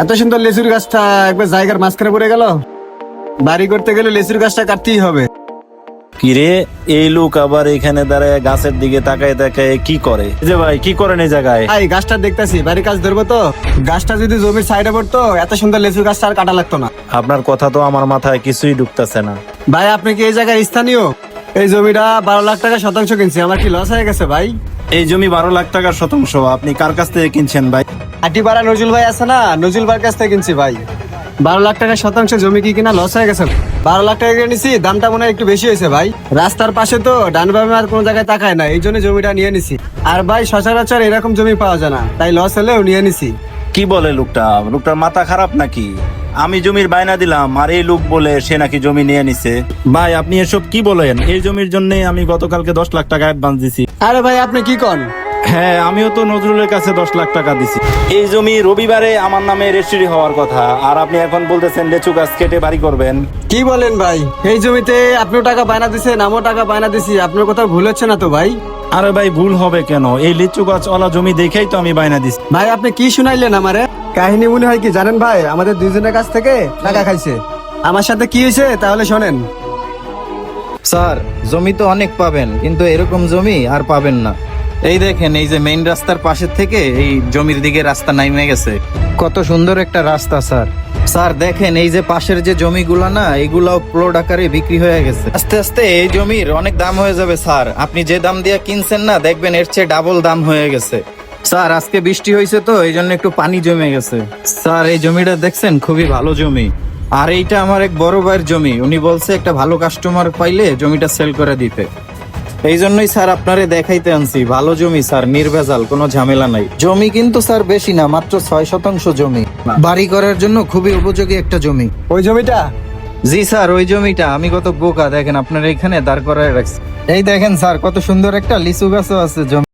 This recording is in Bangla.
এত সুন্দর লেচুর গাছটা একবার জায়গার মাঝখানে পড়ে গেল। বাড়ি করতে গেলে লেচুর গাছটা কাটতেই হবে। কিরে এই লোক আবার এখানে দাঁড়ায় গাছের দিকে তাকায় তাকায় কি করে? এই যে ভাই কি করেন এই জায়গায়? এই গাছটা দেখতেছি বাড়ির কাজ ধরবো তো? গাছটা যদি জমির সাইডে পড়তো এত সুন্দর লেচুর গাছটা আর কাটা লাগতো না। আপনার কথা তো আমার মাথায় কিছুই ঢুকতেছে না। ভাই আপনি কি এই জায়গার স্থানীয়? এই জমিটা বারো লাখ টাকা শতাংশ কিনছি আমার কি লস হয়ে গেছে ভাই? এই জমি বারো লাখ টাকার শতাংশ আপনি কার কাছ থেকে কিনছেন ভাই? আটিপাড়া নজরুল ভাই আছে না? নজরুল ভাইয়ের কাছ থেকে কিনছি ভাই। বারো লাখ টাকা শতাংশ জমি কি কিনা লস হয়ে গেছে? বারো লাখ টাকা কিনে নিছি দামটা মনে হয় একটু বেশি হয়েছে ভাই। রাস্তার পাশে তো ডান বামে আর কোনো জায়গায় তাকায় না এই জন্য জমিটা নিয়ে নিছি। আর ভাই সচরাচর এরকম জমি পাওয়া যায় না তাই লস হলেও নিয়ে নিছি। কি বলে লোকটা? লোকটার মাথা খারাপ নাকি? আমি জমির বায়না দিলাম আর এই লোক বলে সে নাকি জমি নিয়ে নিছে। ভাই আপনি এসব কি বলেন? এই জমির জন্য আমি গতকালকে দশ লাখ টাকা অ্যাডভান্স দিছি। আরে ভাই আপনি কি কন? হ্যাঁ আমিও তো নজরুলের কাছে দশ লাখ টাকা দিছি। এই জমি রবিবারে আমার নামে রেজিস্ট্রি হওয়ার কথা আর আপনি এখন বলতেছেন লেচু গাছ কেটে বাড়ি করবেন। কি বলেন ভাই? এই জমিতে আপনিও টাকা বায়না দিছেন আমিও টাকা বায়না দিছি আপনার কোথাও ভুল হচ্ছে না তো ভাই? আরে ভাই ভুল হবে কেন? এই লিচু গাছ ওলা জমি দেখেই তো আমি বায়না দিছি। ভাই আপনি কি শুনাইলেন আমারে? কাহিনী মনে হয় কি জানেন ভাই? আমাদের দুইজনের কাছ থেকে টাকা খাইছে। আমার সাথে কি হয়েছে তাহলে শোনেন। স্যার জমি তো অনেক পাবেন কিন্তু এরকম জমি আর পাবেন না। এই দেখেন এই যে মেইন রাস্তার পাশে থেকে এই জমির দিকে রাস্তা নাইমে গেছে। কত সুন্দর একটা রাস্তা স্যার। স্যার দেখেন এই যে পাশের যে জমিগুলো না এগুলাও প্লট আকারে বিক্রি হয়ে গেছে। আস্তে আস্তে এই জমির অনেক দাম হয়ে যাবে স্যার। আপনি যে দাম দিয়ে কিনছেন না দেখবেন এর চেয়ে ডাবল দাম হয়ে গেছে। স্যার আজকে বৃষ্টি হয়েছে তো এই জন্য একটু পানি জমে গেছে। স্যার এই জমিটা দেখছেন খুবই ভালো জমি। আর এইটা আমার এক বড় ভাইয়ের জমি। উনি বলছে একটা ভালো কাস্টমার পাইলে জমিটা সেল করে দিতে। এই জন্যই স্যার আপনারে দেখাইতে আনছি। ভালো জমি স্যার নির্ভেজাল কোনো ঝামেলা নাই। জমি কিন্তু স্যার বেশি না মাত্র ছয় শতাংশ জমি। বাড়ি করার জন্য খুবই উপযোগী একটা জমি। ওই জমিটা? জি স্যার ওই জমিটা। আমি কত বোকা দেখেন আপনার এখানে দাঁড় করায় রাখছি। এই দেখেন স্যার কত সুন্দর একটা লিচু গাছও আছে জমি।